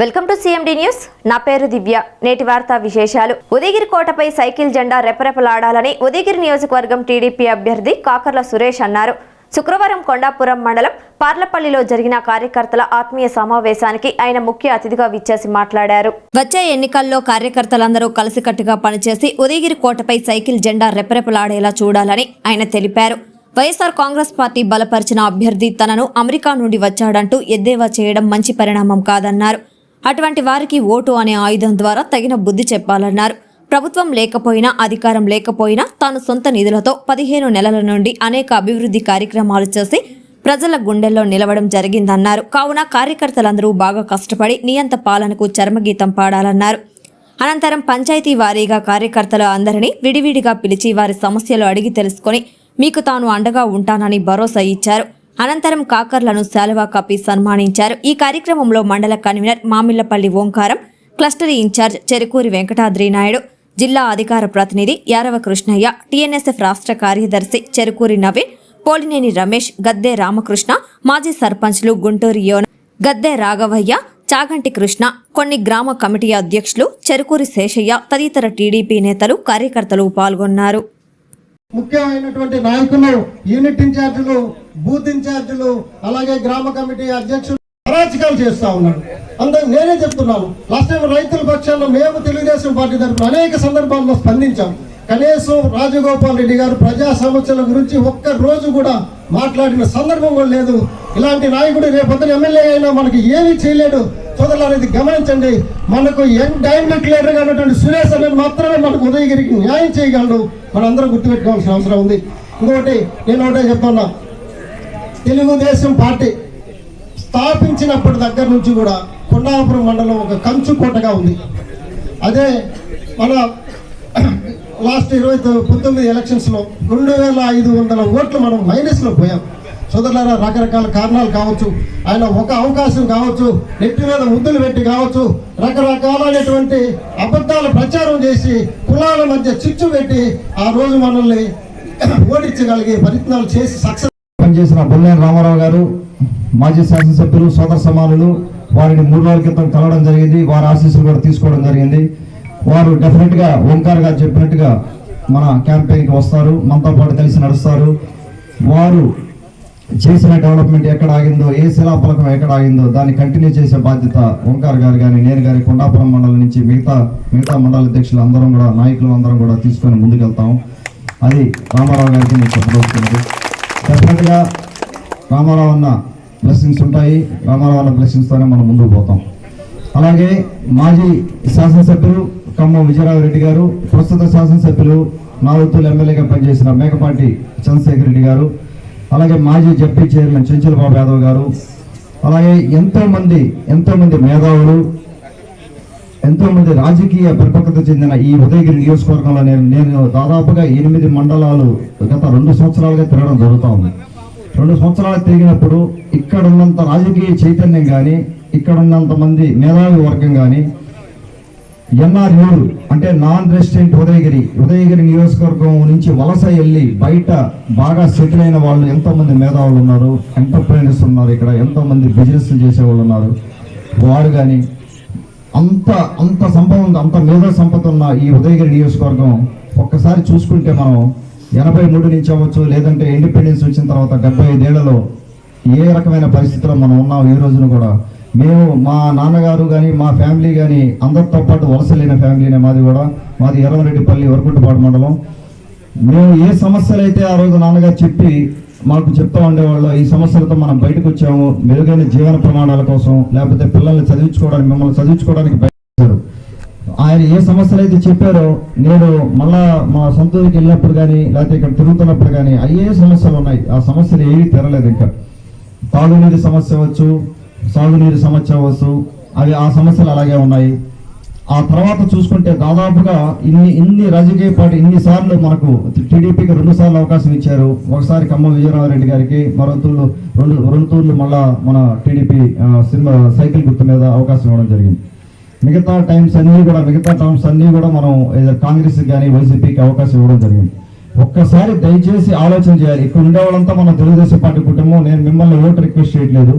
Welcome to CMD news నా పేరు దివ్య. నేటి వార్తా విశేషాలు. ఉదయగిరి కోటపై సైకిల్ జెండా రెపరెపలాడాలని ఉదయగిరి నియోజకవర్గం టీడీపీ అభ్యర్థి కాకర్ల సురేష్ అన్నారు. శుక్రవారం కొండాపురం మండలం పార్లపల్లిలో జరిగిన కార్యకర్తల ఆత్మీయ సమావేశానికి ఆయన ముఖ్య అతిథిగా విచ్చేసి మాట్లాడారు. వచ్చే ఎన్నికల్లో కార్యకర్తలందరూ కలిసికట్టుగా పనిచేసి ఉదయగిరి కోటపై సైకిల్ జెండా రెపరెపలాడేలా చూడాలని ఆయన తెలిపారు. వైఎస్ఆర్ కాంగ్రెస్ పార్టీ బలపరిచిన అభ్యర్థి తనను అమెరికా నుండి వచ్చాడంటూ ఎద్దేవా చేయడం మంచి పరిణామం కాదన్నారు. అటువంటి వారికి ఓటు అనే ఆయుధం ద్వారా తగిన బుద్ధి చెప్పాలన్నారు. ప్రభుత్వం లేకపోయినా అధికారం లేకపోయినా తాను సొంత నిధులతో పదిహేను నెలల నుండి అనేక అభివృద్ధి కార్యక్రమాలు చేసి ప్రజల గుండెల్లో నిలవడం జరిగిందన్నారు. కావున కార్యకర్తలందరూ బాగా కష్టపడి నియంత పాలనకు చర్మగీతం పాడాలన్నారు. అనంతరం పంచాయతీ వారీగా కార్యకర్తలు అందరినీ విడివిడిగా పిలిచి వారి సమస్యలు అడిగి తెలుసుకొని మీకు తాను అండగా ఉంటానని భరోసా ఇచ్చారు. అనంతరం కాకర్లను శాలువా కప్పి సన్మానించారు. ఈ కార్యక్రమంలో మండల convener Mamillapalli Omkaram cluster in-charge Cherukuri Venkatadri Naidu జిల్లా అధికార ప్రతినిధి యారవ కృష్ణయ్య టీఎన్ఎస్ఎఫ్ రాష్ట్ర కార్యదర్శి చెరుకూరి నవీన్ పోలినేని రమేష్ గద్దె రామకృష్ణ మాజీ సర్పంచ్లు గుంటూరు యోన గద్దె రాఘవయ్య చాగంటి కృష్ణ కొన్ని గ్రామ కమిటీ అధ్యక్షులు చెరుకూరి శేషయ్య తదితర టీడీపీ నేతలు కార్యకర్తలు పాల్గొన్నారు. ముఖ్యమైనటువంటి నాయకులు యూనిట్ ఇన్ఛార్జీలు బూత్ ఇన్ఛార్జీలు అలాగే గ్రామ కమిటీ అధ్యక్షులు అరాచకాలు చేస్తా ఉన్నారు. అందరూ నేనే చెప్తున్నాను. లాస్ట్ టైం రైతుల పక్షాల్లో మేము తెలుగుదేశం పార్టీ తరఫున అనేక సందర్భాల్లో స్పందించాం. కనీసం రాజగోపాల్ రెడ్డి గారు ప్రజా సమస్యల గురించి ఒక్క రోజు కూడా మాట్లాడిన సందర్భం కూడా లేదు. ఇలాంటి నాయకుడు రేపొద్దున ఎమ్మెల్యే అయినా మనకి ఏమీ చేయలేడు. సోదరులు గమనించండి. మనకు యంగ్ డైనమిక్ లీడర్ ఉన్నటువంటి సురేష్ అనేది మాత్రమే మనకు ఉదయగిరికి న్యాయం చేయగలడు. మనందరం గుర్తుపెట్టుకోవాల్సిన అవసరం ఉంది. ఇంకొకటి నేను ఒకటే చెప్తున్నా. తెలుగుదేశం పార్టీ స్థాపించినప్పటి దగ్గర నుంచి కూడా కొండాపురం మండలం ఒక కంచుకోటగా ఉంది. అదే మన లాస్ట్ ఇరవై పంతొమ్మిది ఎలక్షన్స్లో రెండు వేల ఐదు వందల ఓట్లు మనం మైనస్లో పోయాం. సోదరులారా రకరకాల కారణాలు కావచ్చు. ఆయన ఒక అవకాశం కావచ్చు నెట్టి మీద ముద్దులు పెట్టి కావచ్చు రకరకాలైనటువంటి అబద్ధాలు ప్రచారం చేసి కులాల మధ్య చిచ్చు పెట్టి ఆ రోజు మనల్ని ఓడించగలిగే ప్రయత్నాలు చేసి సక్సెస్ పనిచేసిన బొల్లేని రామారావు గారు మాజీ శాసనసభ్యులు సోదర సమానులు వారిని మూడు రోజుల క్రితం కలవడం జరిగింది. వారి ఆశీస్సులు కూడా తీసుకోవడం జరిగింది. వారు డెఫినెట్గా ఓంకార్ గారు చెప్పినట్టుగా మన క్యాంపెయిన్కి వస్తారు. మనతో పాటు కలిసి నడుస్తారు. వారు చేసిన డెవలప్మెంట్ ఎక్కడ ఆగిందో ఏ శిలాఫలకం ఎక్కడ ఆగిందో దాన్ని కంటిన్యూ చేసే బాధ్యత ఓంకార్ గారు కానీ నేను గారి కొండాపురం మండలం నుంచి మిగతా మిగతా మండల అధ్యక్షులు అందరం కూడా నాయకులు అందరం కూడా తీసుకొని ముందుకెళ్తాం. అది రామారావు గారికి నేను చెప్పదలుచుకున్నది. డెఫినెట్గా రామారావు అన్న బ్లెస్సింగ్స్ ఉంటాయి. రామారావు అన్న బ్లెస్సింగ్స్తోనే మనం ముందుకు పోతాం. అలాగే మాజీ శాసనసభ్యులు ఖమ్మం విజయరావు రెడ్డి గారు ప్రస్తుత శాసనసభ్యులు నాలుగుతూలు ఎమ్మెల్యేగా పనిచేసిన మేకపాటి చంద్రశేఖర్ రెడ్డి గారు అలాగే మాజీ జడ్పీ చైర్మన్ చెంచలబాబు యాదవ్ గారు అలాగే ఎంతోమంది ఎంతోమంది మేధావులు ఎంతోమంది రాజకీయ పరిపక్వత చెందిన ఈ ఉదయగిరి నియోజకవర్గంలో నేను నేను దాదాపుగా ఎనిమిది మండలాలు గత రెండు సంవత్సరాలుగా తిరగడం జరుగుతూ ఉంది. రెండు సంవత్సరాలు తిరిగినప్పుడు ఇక్కడ ఉన్నంత రాజకీయ చైతన్యం కానీ ఇక్కడ ఉన్నంత మంది మేధావి వర్గం కానీ ఎన్ఆర్యూలు అంటే నాన్ రెసిడెంట్ ఉదయగిరి ఉదయగిరి నియోజకవర్గం నుంచి వలస వెళ్ళి బయట బాగా సెటిల్ అయిన వాళ్ళు ఎంతోమంది మేధావులు ఉన్నారు ఎంటర్ప్రైనర్స్ ఉన్నారు ఇక్కడ ఎంతోమంది బిజినెస్లు బిజినెస్ చేసే వాళ్ళు ఉన్నారు? వారు కానీ అంత అంత సంపద ఉంది అంత మేధా సంపద ఉన్న ఈ ఉదయగిరి నియోజకవర్గం ఒక్కసారి చూసుకుంటే మనం ఎనభై మూడు నుంచి అవ్వచ్చు లేదంటే ఇండిపెండెన్స్ వచ్చిన తర్వాత డెబ్బై ఐదేళ్ళలో ఏ రకమైన పరిస్థితిలో మనం ఉన్నాం ఈ రోజున కూడా? మేము మా నాన్నగారు కానీ మా ఫ్యామిలీ కానీ అందరితో పాటు వలస లేని ఫ్యామిలీనే మాది కూడా. మాది ఎర్రవరెడ్డిపల్లి వరకుంటపాడు మండలం. మేము ఏ సమస్యలు అయితే ఆ రోజు నాన్నగారు చెప్పి మాకు చెప్తా ఉండేవాళ్ళు ఈ సమస్యలతో మనం బయటకు వచ్చాము. మెరుగైన జీవన ప్రమాణాల కోసం లేకపోతే పిల్లల్ని చదివించుకోవడానికి మిమ్మల్ని చదివించుకోవడానికి బయటకు ఆయన ఏ సమస్యలు అయితే చెప్పారో నేను మళ్ళా మా సొంతూరికి వెళ్ళినప్పుడు కానీ లేకపోతే ఇక్కడ తిరుగుతున్నప్పుడు కానీ అయ్యే సమస్యలు ఉన్నాయి. ఆ సమస్యలు ఏవి తెరలేదు ఇంకా. తాగునీరు సమస్య వచ్చు సాగునీరు సమస్య అవ్వచ్చు అవి ఆ సమస్యలు అలాగే ఉన్నాయి. ఆ తర్వాత చూసుకుంటే దాదాపుగా ఇన్ని ఇన్ని రాజకీయ పార్టీ ఇన్ని సార్లు మనకు టీడీపీకి రెండు సార్లు అవకాశం ఇచ్చారు. ఒకసారి ఖమ్మం విజయరామరెడ్డి గారికి మరొంతూళ్ళు రెండు రెండు మళ్ళా మన టీడీపీ సినిమా సైకిల్ గుర్తు మీద అవకాశం ఇవ్వడం జరిగింది. మిగతా టైమ్స్ అన్నీ కూడా మిగతా టర్మ్స్ అన్నీ కూడా మనం ఏదో కాంగ్రెస్ కానీ వైసీపీకి అవకాశం ఇవ్వడం జరిగింది. ఒక్కసారి దయచేసి ఆలోచన చేయాలి. ఇక్కడ ఉండే వాళ్ళంతా మన తెలుగుదేశం పార్టీ కుటుంబం. నేను మిమ్మల్ని ఓటు రిక్వెస్ట్ చేయట్లేదు.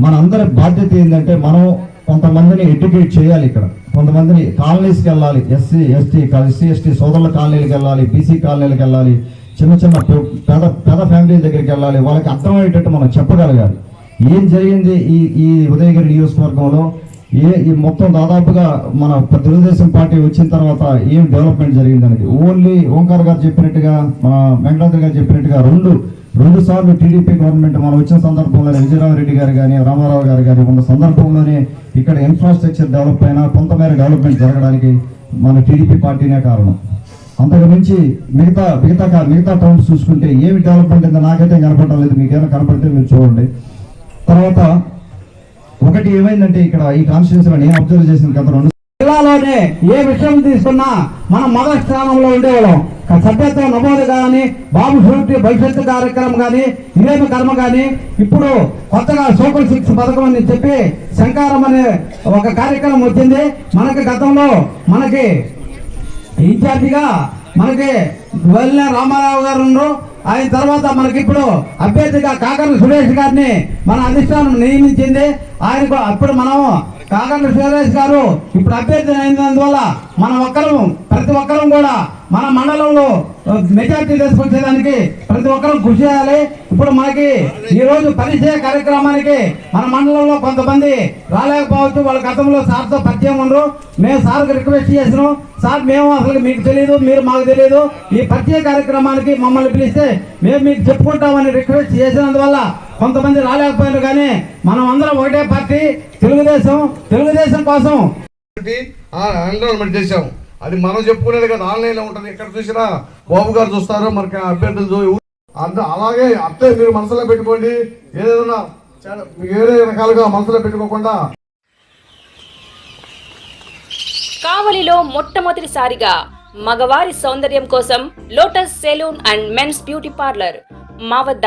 మనందరి బాధ్యత ఏంటంటే మనం కొంతమందిని ఎడ్యుకేట్ చేయాలి ఇక్కడ. కొంతమందిని కాలనీస్కి వెళ్ళాలి. ఎస్సీ ఎస్టీ ఎస్సీ ఎస్టీ సోదరుల కాలనీలకు వెళ్ళాలి బీసీ కాలనీలకు వెళ్ళాలి చిన్న చిన్న పెద్ద పెద్ద ఫ్యామిలీ దగ్గరికి వెళ్ళాలి. వాళ్ళకి అర్థమయ్యేటట్టు మనం చెప్పగలగాలి. ఏం జరిగింది ఈ ఈ ఉదయగిరి నియోజకవర్గంలో? ఏ ఈ మొత్తం దాదాపుగా మన తెలుగుదేశం పార్టీ వచ్చిన తర్వాత ఏం డెవలప్మెంట్ జరిగింది అనేది ఓన్లీ ఓంకార్ గారు చెప్పినట్టుగా మన వెంకటాద్రి గారు చెప్పినట్టుగా రెండు రెండు సార్లు టీడీపీ గవర్నమెంట్ మనం వచ్చిన సందర్భంలోనే విజయరామరెడ్డి గారు కానీ రామారావు గారు కానీ ఉన్న సందర్భంలోనే ఇక్కడ ఇన్ఫ్రాస్ట్రక్చర్ డెవలప్ అయినా కొంతమేర డెవలప్మెంట్ జరగడానికి మన టీడీపీ పార్టీనే కారణం. అంతకు మించి మిగతా మిగతా కా- మిగతా టౌన్స్ చూసుకుంటే ఏమి డెవలప్మెంట్ అయిందో నాకైతే కనపడటం లేదు. మీకేమైనా కనపడితే మీరు చూడండి. తర్వాత ఒకటి ఏమైందంటే ఇక్కడ ఈ కాన్స్టిట్యూన్సీలో నేను అబ్జర్వ్ చేసిన గత రెండు జిల్లాలోనే ఏ విషయం తీసుకున్నా మనం మొదటి స్థానంలో ఉండేవాళ్ళం. సభ్యత్వ నమోదు కానీ బాబు షూరిటీ భవిష్యత్తు కార్యక్రమం కానీ ఇదేమి కర్మ కానీ ఇప్పుడు కొత్తగా సూపర్ సిక్స్ పథకం అని చెప్పి శంకారం అనే ఒక కార్యక్రమం వచ్చింది. మనకి గతంలో మనకి ఇన్ఛార్జిగా మనకి వెళ్ళిన రామారావు గారు ఉన్నారు. ఆయన తర్వాత మనకి ఇప్పుడు అభ్యర్థిగా కాకర సురేష్ గారిని మన అధిష్టానం నియమించింది. ఆయనకు అప్పుడు మనం కాకర్ల సురేష్ గారు ఇప్పుడు అభ్యర్థి అయినందువల్ల మనం ఒక్కరం ప్రతి ఒక్కరం కూడా మన మండలంలో మెజార్టీ తీసుకొచ్చేదానికి ప్రతి ఒక్కరం కృషి చేయాలి. ఇప్పుడు మనకి ఈ రోజు పరిచయ కార్యక్రమానికి మన మండలంలో కొంతమంది రాలేకపోవచ్చు. వాళ్ళ గతంలో సార్తో పరిచయం ఉండరు. మేము సార్కి రిక్వెస్ట్ చేసినాం. సార్ మేము అసలు మీకు తెలియదు మీరు మాకు తెలియదు ఈ పరిచయ కార్యక్రమానికి మమ్మల్ని పిలిస్తే మేము మీకు చెప్పుకుంటామని రిక్వెస్ట్ చేసినందువల్ల కొంతమంది రాలేకపోయారు కానీ మనం అందరం ఒకటే పార్టీ తెలుగుదేశం తెలుగుదేశం కోసం. చేశాము అది మనం చెప్పుకునేది కదా ఆన్లైన్లో ఉంటుంది. ఎక్కడ చూసినా బాబు గారు చూస్తారు మనకి అభ్యర్థులు అలాగే అట్లే మీరు మనసులో పెట్టుకోండి. ఏదైనా చాలా- వేరే రకాలుగా మనసులో పెట్టుకోకుండా. కావలిలో మొట్టమొదటిసారిగా మగవారి సౌందర్యం కోసం lotus salon and men's beauty parlour మా వద్ద